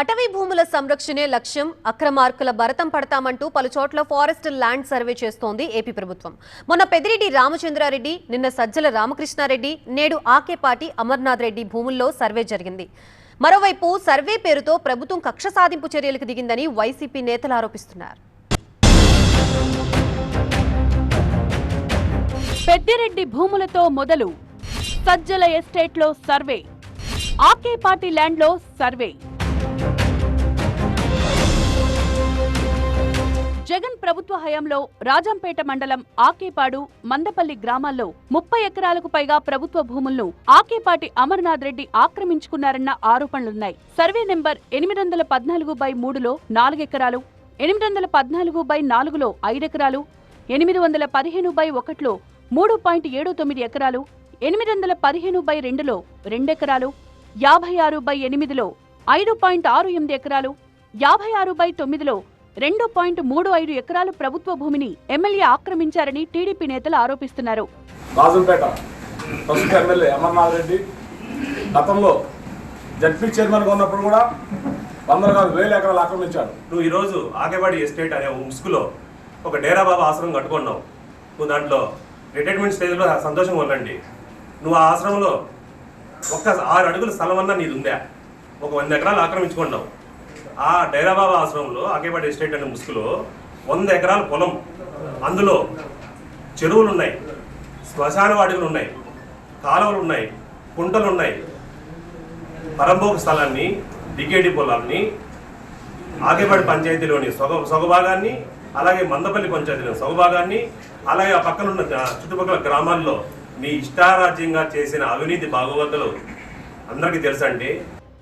అటవీ భూముల సంరక్షణే లక్ష్యం. అక్రమార్కుల భరతం పడతామంటూ పలుచోట్ల ఫారెస్ట్ ల్యాండ్ సర్వే చేస్తోంది ఏపీ ప్రభుత్వం. మొన్న పెదిరెడ్డి రామచంద్రారెడ్డి నిన్న సజ్జల రామకృష్ణారెడ్డి నేడు ఆకేపాటి అమర్నాథ్ రెడ్డి భూముల్లో సర్వే జరిగింది. మరోవైపు సర్వే పేరుతో ప్రభుత్వం కక్ష సాధింపు చర్యలకు దిగిందని వైసీపీ నేతలు ఆరోపిస్తున్నారు. పెద్దిరెడ్డి భూములతో మొదలు సజ్జల ఎస్టేట్లో సర్వే. ఆకేపాటి ల్యాండ్లో సర్వే. జగన్ ప్రభుత్వ హయాంలో రాజంపేట మండలం ఆకేపాడు మందపల్లి గ్రామాల్లో ముప్పై ఎకరాలకు పైగా ప్రభుత్వ భూములను ఆకేపాటి అమర్నాథ్ రెడ్డి ఆక్రమించుకున్నారన్న ఆరోపణలున్నాయి. సర్వే నెంబర్ ఎనిమిది వందల పద్నాలుగు బై మూడులో నాలుగెకరాలు ఎనిమిది వందల పద్నాలుగు బై నాలుగులో ఐదెకరాలు ఎనిమిది వందల పదిహేను బై ఒకటిలో మూడు పాయింట్ ఏడు తొమ్మిది ఎకరాలు ఎనిమిది వందల పదిహేను బై రెండులో రెండెకరాలు యాభై ఆరు బై ఎనిమిదిలో ఐదు పాయింట్ ఆరు ఎనిమిది ఎకరాలు యాభై ఆరు బై తొమ్మిదిలో రెండు పాయింట్ మూడు ఐదు ఎకరాలు ప్రభుత్వ భూమిని ఎమ్మెల్యే ఆక్రమించారని టీడీపీ నేతలు ఆరోపిస్తున్నారు. రాజంపేట ప్రస్తుత ఎమ్మెల్యే అమర్నాథ్ రెడ్డి గతంలో జడ్పీ చైర్మన్గా ఉన్నప్పుడు కూడా వందల వేల ఎకరాలు ఆక్రమించాడు. నువ్వు ఈరోజు ఆకేవాడి ఎస్టేట్ అనే ముసుగులో ఒక డేరా బాబా ఆశ్రమం కట్టుకున్నావు. నువ్వు దాంట్లో రిటైర్మెంట్ స్టేజ్లో సంతోషంగా ఉండండి. నువ్వు ఆ ఆశ్రమంలో ఒక్క ఆరు అడుగుల స్థలం అన్నా నీది ఉందా ఒక వంద ఎకరాలు ఆక్రమించుకున్నావు. ఆ డైరాబాబా ఆశ్రమంలో ఆకేపాటి ఎస్టేట్ అనే ముసుగులో వంద ఎకరాల పొలం. అందులో చెరువులు ఉన్నాయి శ్మశాన వాటికలు ఉన్నాయి కాలువలు ఉన్నాయి కుంటలు ఉన్నాయి పరంభోగ స్థలాన్ని డికేడి పొలాన్ని ఆగేపాటి పంచాయతీలోని సొగ సొగభాగాన్ని అలాగే మందపల్లి పంచాయతీలోని సొగభాగాన్ని అలాగే ఆ పక్కన ఉన్న చుట్టుపక్కల గ్రామాల్లో మీ ఇష్టారాజ్యంగా చేసిన అవినీతి భాగవతలు అందరికీ తెలుసండి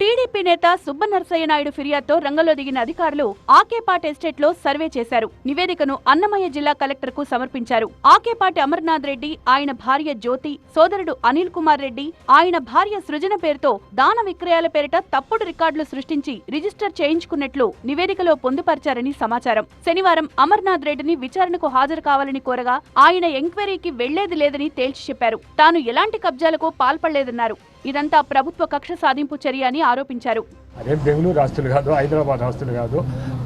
టీడీపీ నేత సుబ్బనరసయ్య నాయుడు ఫిర్యాదుతో రంగంలో దిగిన అధికారులు ఆకేపాటి ఎస్టేట్లో సర్వే చేశారు. నివేదికను అన్నమయ్య జిల్లా కలెక్టర్కు సమర్పించారు. ఆకేపాటి అమర్నాథ్ రెడ్డి ఆయన భార్య జ్యోతి సోదరుడు అనిల్ కుమార్ రెడ్డి ఆయన భార్య సృజన పేరుతో దాన విక్రయాల పేరిట తప్పుడు రికార్డులు సృష్టించి రిజిస్టర్ చేయించుకున్నట్లు నివేదికలో పొందుపరిచారని సమాచారం. శనివారం అమర్నాథ్ రెడ్డిని విచారణకు హాజరు కావాలని కోరగా ఆయన ఎంక్వైరీకి వెళ్ళేది లేదని తేల్చి చెప్పారు. తాను ఎలాంటి కబ్జాలకు పాల్పడలేదన్నారు. ఇదంతా ప్రభుత్వ కక్ష సాధింపు చర్య అని ఆరోపించారు. అదే బెంగళూరు ఆస్తులు కాదు హైదరాబాద్ ఆస్తులు కాదు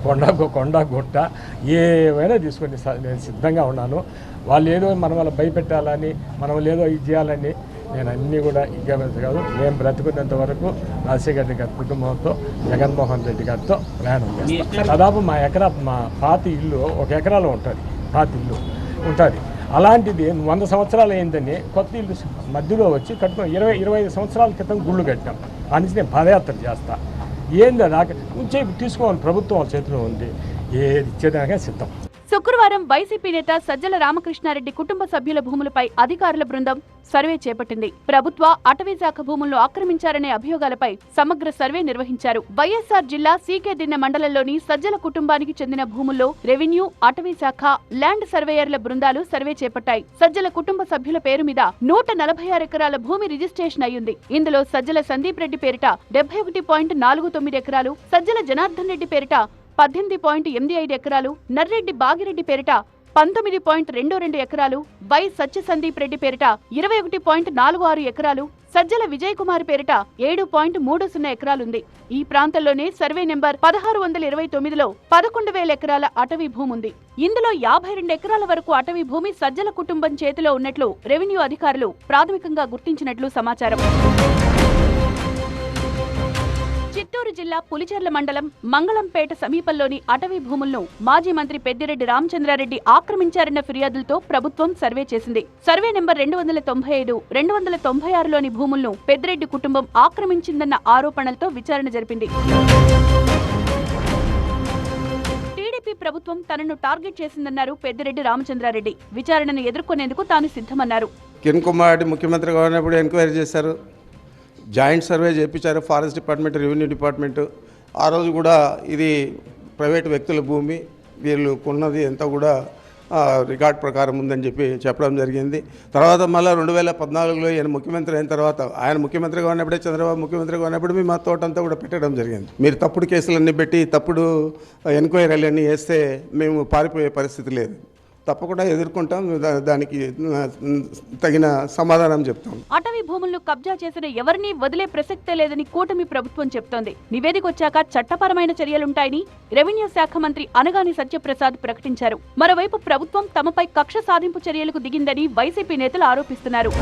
కొండ కొండ గుట్ట ఏమైనా తీసుకొని నేను సిద్ధంగా ఉన్నాను. వాళ్ళు ఏదో మనం వాళ్ళ భయపెట్టాలని మనం ఏదో ఇది చేయాలని నేను అన్నీ కూడా ఇగ్గమని కాదు. నేను బ్రతుకున్నంత వరకు రాజశేఖర రెడ్డి గారి కుటుంబంతో జగన్మోహన్ రెడ్డి గారితో ప్రయాణం చేస్తాను దాదాపు మా ఎకరా మా పాతి ఇల్లు ఒక ఎకరాలో ఉంటుంది పాతి ఇల్లు ఉంటుంది. అలాంటిది వంద సంవత్సరాలు అయిందని కొత్త ఇల్లు మధ్యలో వచ్చి కట్టుకుని ఇరవై ఇరవై ఐదు సంవత్సరాల క్రితం గుళ్ళు కట్టాం. అనేసి నేను పాదయాత్ర చేస్తా. ఏంది నాకు ఉంచే తీసుకోవాలి? ప్రభుత్వం వాళ్ళ చేతిలో ఉంది. ఏది ఇచ్చేదానికే సిద్ధం. శుక్రవారం వైసీపీ నేత సజ్జల రామకృష్ణారెడ్డి కుటుంబ సభ్యుల భూములపై అధికారుల బృందం సర్వే చేపట్టింది. ప్రభుత్వ అటవీ శాఖ భూములను ఆక్రమించారనే అభియోగాలపై సమగ్ర సర్వే నిర్వహించారు. వైఎస్ఆర్ జిల్లా సీకే దిన్నె మండలంలోని సజ్జల కుటుంబానికి చెందిన భూముల్లో రెవెన్యూ అటవీ శాఖ ల్యాండ్ సర్వేయర్ల బృందాలు సర్వే చేపట్టాయి. సజ్జల కుటుంబ సభ్యుల పేరు మీద నూట నలభై ఆరు ఎకరాల భూమి రిజిస్ట్రేషన్ అయ్యింది. ఇందులో సజ్జల సందీప్ రెడ్డి పేరిట డెబ్బై ఒకటి పాయింట్ నాలుగు తొమ్మిది ఎకరాలు సజ్జల జనార్దన్ రెడ్డి పేరిట పద్దెనిమిది పాయింట్ ఎనిమిది ఐదు ఎకరాలు నర్రెడ్డి బాగిరెడ్డి పేరిట పంతొమ్మిది పాయింట్ రెండు రెండు ఎకరాలు వై సత్య సందీప్ రెడ్డి పేరిట ఇరవై ఒకటి పాయింట్ నాలుగు ఆరు ఎకరాలు సజ్జల విజయ్ కుమార్ పేరిట ఏడు పాయింట్ మూడు సున్నా ఎకరాలుంది. ఈ ప్రాంతంలోనే సర్వే నెంబర్ పదహారు వందల ఇరవై తొమ్మిదిలో పదకొండు వేల ఎకరాల అటవీ భూమి ఉంది ఇందులో యాభై రెండు ఎకరాల వరకు అటవీ భూమి సజ్జల కుటుంబం చేతిలో ఉన్నట్లు రెవెన్యూ అధికారులు ప్రాథమికంగా గుర్తించినట్లు సమాచారం. జిల్లా పులిచెర్ల మండలం మంగళంపేట సమీపంలోని అటవీ భూములను మాజీ మంత్రి పెద్దిరెడ్డి రామచంద్రారెడ్డి ఆక్రమించారన్న ఫిర్యాదులతో ప్రభుత్వం సర్వే చేసింది. సర్వే నెంబర్ రెండు వందల తొంభై ఐదు రెండు వందల తొంభై ఆరులోని భూములను పెద్దిరెడ్డి కుటుంబం ఆక్రమించిందన్న ఆరోపణలతో విచారణ జరిపింది. టీడీపీ ప్రభుత్వం తనను టార్గెట్ చేసిందన్నారు పెద్దిరెడ్డి రామచంద్రారెడ్డి. విచారణను ఎదుర్కొనేందుకు తాను సిద్ధమన్నారు. కిరణ్ కుమార్ రెడ్డి ముఖ్యమంత్రిగా ఉన్నప్పుడు ఎంక్వైరీ చేశారు. జాయింట్ సర్వే చేయించారు ఫారెస్ట్ డిపార్ట్మెంట్ రెవెన్యూ డిపార్ట్మెంట్. ఆ రోజు కూడా ఇది ప్రైవేట్ వ్యక్తుల భూమి వీళ్ళు కొన్నది అంతా కూడా రికార్డ్ ప్రకారం ఉందని చెప్పి చెప్పడం జరిగింది. తర్వాత మళ్ళీ రెండు వేల పద్నాలుగులో ఈయన ముఖ్యమంత్రి అయిన తర్వాత ఆయన ముఖ్యమంత్రిగా ఉన్నప్పుడే చంద్రబాబు ముఖ్యమంత్రిగా ఉన్నప్పుడు మేము మా తోటంతా కూడా పెట్టడం జరిగింది. మీరు తప్పుడు కేసులన్నీ పెట్టి తప్పుడు ఎంక్వైరీలన్నీ వేస్తే మేము పారిపోయే పరిస్థితి లేదు. తప్పకుండా ఎదుర్కొంటాం. దానికి తగిన సమాధానం చెప్తాం. అటవీ భూములను కబ్జా చేసిన ఎవరిని వదిలే ప్రసక్తే లేదని కూటమి ప్రభుత్వం చెప్తోంది. నివేదిక వచ్చాక చట్టపరమైన చర్యలుంటాయని రెవెన్యూ శాఖ మంత్రి అనగాని సత్యప్రసాద్ ప్రకటించారు. మరోవైపు ప్రభుత్వం తమపై కక్ష సాధింపు చర్యలకు దిగిందని వైసీపీ నేతలు ఆరోపిస్తున్నారు.